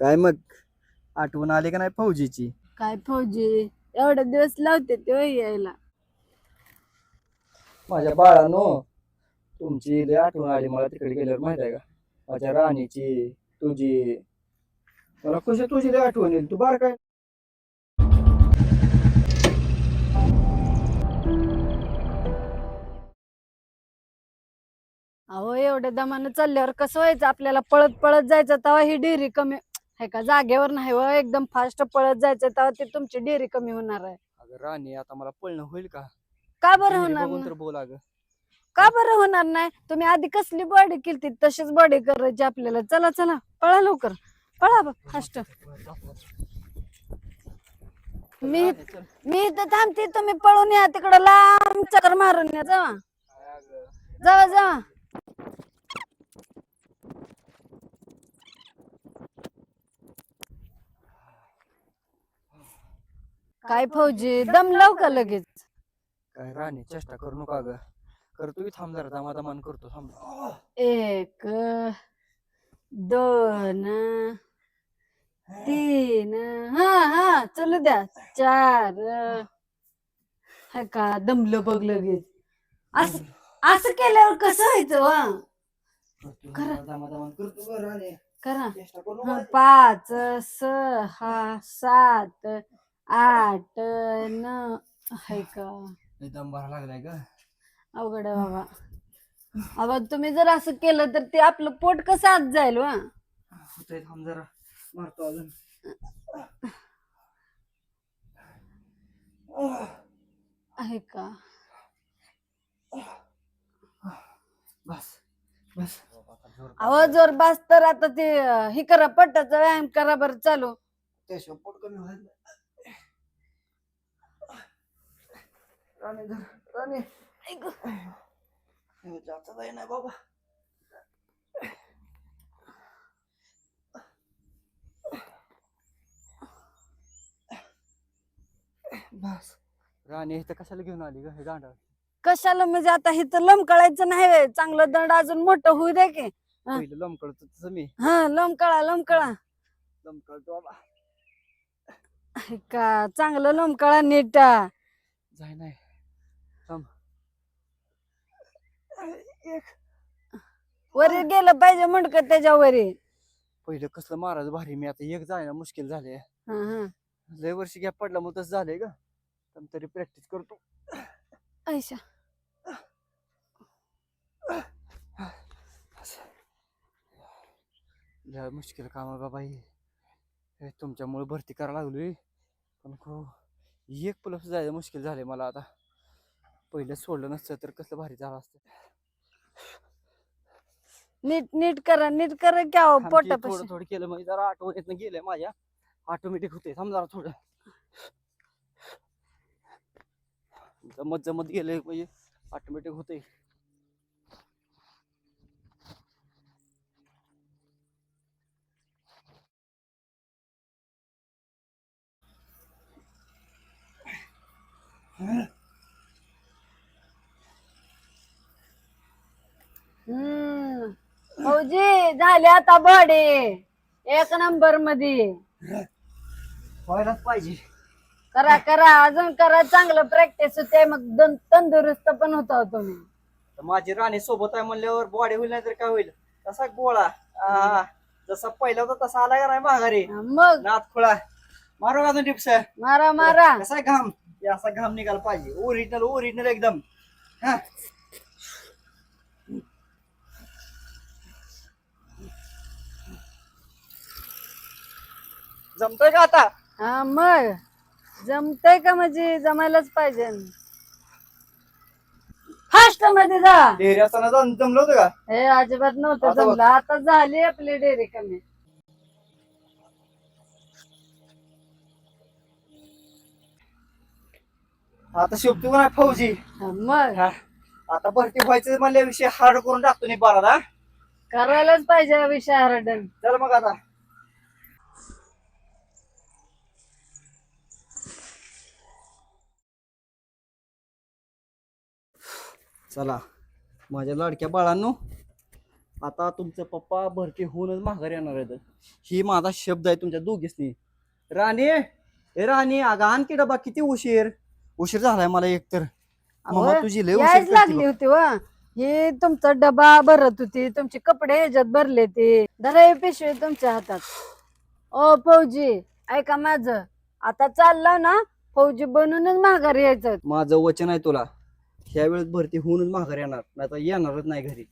काय मग? आठवण आली का नाही फौजीची? काय फौजी? एवढे दिवस लावते ते यायला. माझ्या बाळानो तुमची लय आठवण आली मला तिकडे गेल्यावर माहीत आहे का? माझ्या राणीची तुझी. मला कशी तुझी लय आठवण येईल. तू बार काय? अहो एवढ्या दमानं चालल्यावर कसं व्हायचं? आपल्याला पळत पळत जायचं तेव्हा ही डेअरी कमी हे का? जागेवर नाही व एकदम फास्ट पळत जायचं तेव्हा ती तुमची डेअरी कमी होणार आहे. अगं राणी आता मला पळणं होईल का? का बरं होणार बघून नाही? तर बोल अगं. का बरं होणार नाही? तुम्ही आधी कसली बॉडी केली तशीच बॉडी करायची आपल्याला. चला चला पळा लवकर. पळा फास्ट मी मी इथं थांबते तुम्ही पळून या तिकडं लांब चक्कर मारून या जावा. जावा जावा. काय फौजी? दम लाव का लगेच? काय राणी चेष्टा करू नका ग. करतो की थांब जरा दमा दमान करतो थांब. एक दोन तीन हा हा चलू द्या. चार हाय का दमलं बघ लगेच. असं असं केल्यावर कसं व्हायचं वा? करा. दमा दमान करतो ग राणी करा. चेष्टा करू हा. पाच सहा सात आठ न हाय का? लय दम भरा लागलाय ग. अवघड आहे बाबा. अबा तुम्ही जर असं केलं तर ते आपलं पोट कसं आत जाईल वा होतंय थांब जरा. मारतो अजून. आहे का? बस बस. आवाज जोर बास तर आता ते अं, हे करा पट्टाचा व्यायाम करा बरं चालू. त्याशिवाय पोट कमी होईल. राणी राणी. हे जाता जाई नाही बाबा बस राणी इथं कशाला घेऊन आली ग हे गांडा कशाला? म्हणजे आता इथं लोमकळायचं नाही व्हय. चांगलं दंड अजून मोठं होऊ दे की. पहिलं लमकडत तसं मी. हा लोमकळा लोमकळा लमकडतो बाबा. का चांगलं लोमकळा नीट. जाय नाही थांब एक वरी गेलं पाहिजे म्हणक त्याच्या वरी. पहिलं कसलं महाराज भारी मी आता एक जायला मुश्किल झाले. हा, हा. लय वर्षी गॅप पडला मग तसं झालंय का पण तरी प्रॅक्टिस करतो. ऐशा लय मुश्किल काम आहे बाबा हे तुमच्यामुळे भरती करायला लागलोय. पण खो एक प्लस जायचं मुश्किल झालंय मला आता. पहिलं सोडलं नसतं तर कसलं भारी झालं असतं. नीट नीट करा नीट करा क्या हो थांब की पोटापाशी? थोडं थोडं केलं म्हणजे जरा आठवण येत गेलंय माझ्या. ऑटोमॅटिक होते थांब जरा थोडं. जमत जमत गेले म्हणजे ऑटोमॅटिक होते फौजी झाले आता बॉडी. एक नंबरमध्ये व्हायलाच पाहिजे. करा करा अजून करा चांगलं प्रॅक्टिस होते मग दन- तंदुरुस्त पण होता तुम्ही. तर माझी राणी सोबत आहे म्हणल्यावर बॉडी होईल नाही तर काय होईल? तसा गोळा. जसा पहिला होता तसा आला का नाही माघारी? हा, मग. नाथ खुळा. मारू का अजून टिप्स मारा मारा. कसा घाम? हे असा घाम निघाला पाहिजे. ओरिजिनल ओरिजिनल एकदम. हा. जमतोय का आता? हा मग. जमतय का म्हणजे? जमायलाच पाहिजे. फास्टमध्ये जा. डेअरी असताना जम- जमलं होतं का? हे अजिबात नव्हतं. आता बघ. जमलं. आता झाली आपली डेअरी कमी. आता शिवतो का नाही फौजी. हा, मग. हा. आता भरती व्हायचं म्हणल्या विषय हार्ड करून टाकतो नाही बारा करायलाच पाहिजे हा विषय हरडन. चल मग आता. चला माझ्या लाडक्या बाळांनो आता तुमचं पप्पा भरती होऊनच माघार येणार आहेत. ही माझा शब्द आहे तुमच्या दोघीसनी. राणे ए राणे अगं आणखी डबा किती उशीर? उशीर झालाय मला एकतर मम्मा अहो, तुझी लय उशीर यायच करते लागली बघ. होती वा. हे तुमचा डबा भरत होती तुमचे कपडे ह्याच्यात भरले ते. धरा हे पिशवी तुमच्या हातात. ओ फौजी ऐका माझं. आता चालला ना फौजी बनूनच माघारी यायचं. माझं वचन आहे तुला. ह्या वेळेस भरती होऊनच माघार येणार नाही तर येणारच नाही घरी.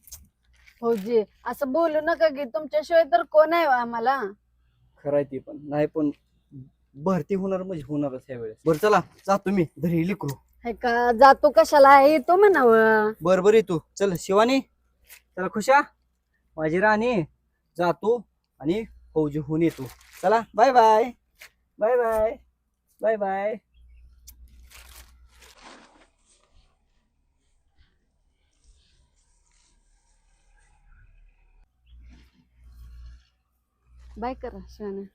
फौजी असं बोलू नका की तुमच्याशिवाय तर कोण आहे हो आम्हाला? खरं आहे ती पण. नाही पण भरती होणार म्हणजे होणारच ह्या वेळेस. बरं चला जातो मी घरी लिकरू. हे का? जातो कशाला? येतो म्हणावं. बर बर येतो. चल शिवानी चला खुशा. माझी राणी जातो आणि फौजी होऊन येतो. चला bye bye. Bye bye. Bye bye. Bye करा शिवाने.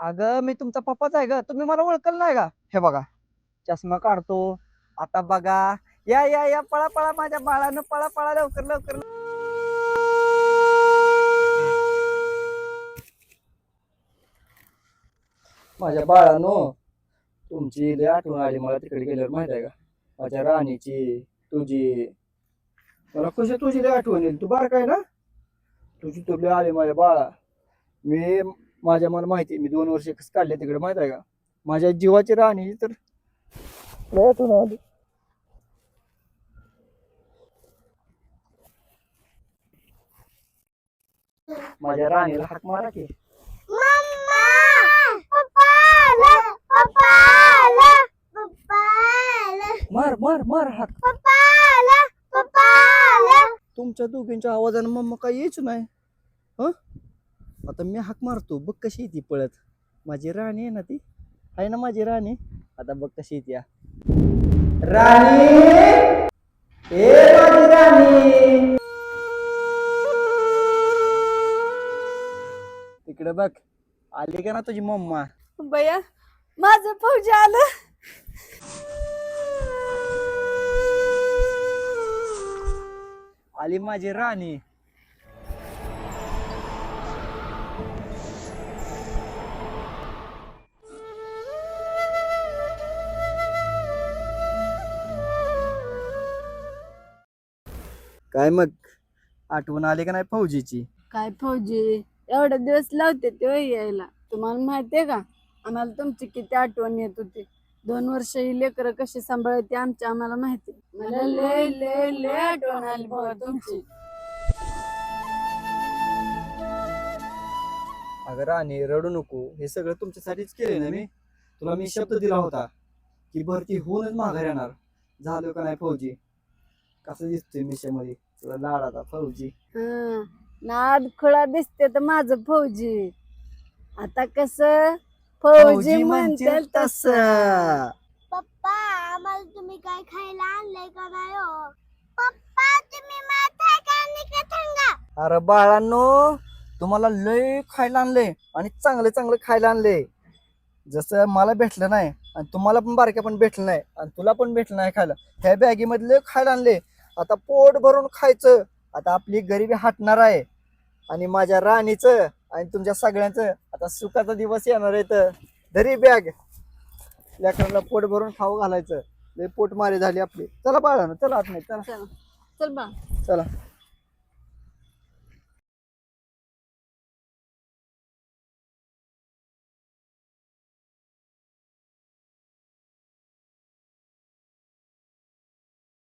अगं मी तुमचा पप्पाच आहे ग. तुम्ही मला ओळखल नाही का हे बघा. चष्मा काढतो. आता बघा. या या या. पळा पळा माझ्या बाळानं. पळा पळा लवकर लवकर. माझ्या बाळानो तुमची लय आठवण आली मला तिकडे गेल्यावर माहीत आहे का? माझ्या राणीची तुझी. मला कशी तुझी लय आठवण येईल? तू बार काय ना? तुझी तुला आली माझ्या बाळा. मी माझ्या मला माहिती आहे, मी दोन वर्ष कसं काढले तिकडे माहीत आहे का? माझ्या जीवाची राणी तर आली. माझ्या राणीला हाक मारा की. मार मार मार हाक. तुमच्या दोघींच्या आवाजानं मम्मा काही यायच नाही. ह? आता मी हाक मारतो बघ कशी येते पळत. माझी राणी आहे ना ती. आहे ना माझी राणी? आता बघ कशी येते या. राणी! ए माझी राणी! तिकडे बघ. आली का ना तुझी मम्मा? बया माझं फौजी आलं. आली माझी राणी. काय मग? आठवण आली का नाही फौजीची? काय फौजी? एवढे दिवस लावते ते यायला. तुम्हाला माहितीये का? आम्हाला तुमची किती आठवण येत होती. दोन वर्ष ही लेकरं कशी सांभाळते आमची आम्हाला माहिती. मला लय लय लय आठवण आली तुमची. अगं राणी रडू नको. हे सगळं तुमच्यासाठीच केले ना मी? तुला मी शब्द दिला होता की भरती होऊनच माघार येणार. झालो का नाही फौजी? कसं दिसतोय मिशामध्ये? तुला लाडाचा फौजी. हं, नाद खुळा दिसते तर माझं फौजी. आता कस? फौजी म्हणतील तस. पप्पा आम्हाला तुम्ही काय खायला आणलंय का नाही हो? पप्पा तुम्ही माथा का निका थंगा? अरे बाळांनो तुम्हाला लय खायला आणले आणि चांगले चांगले खायला आणले जसं मला भेटलं नाही आणि तुम्हाला पण बारक्या पण भेटलं नाही आणि तुला पण भेटलं नाही खायला ह्या बॅगेमधले खायला आणले. आता पोट भरून खायचं. आता आपली गरिबी हटणार आहे. आणि माझ्या राणीचं आणि तुमच्या सगळ्यांचं आता सुखाचा दिवस येणार आहे तर धरी बॅग. लेकरांना पोट भरून खाऊ घालायचं. लय पोट मारी झाली आपली. चला बाळानं चला आत नाही चला. चल. चल बा. चला.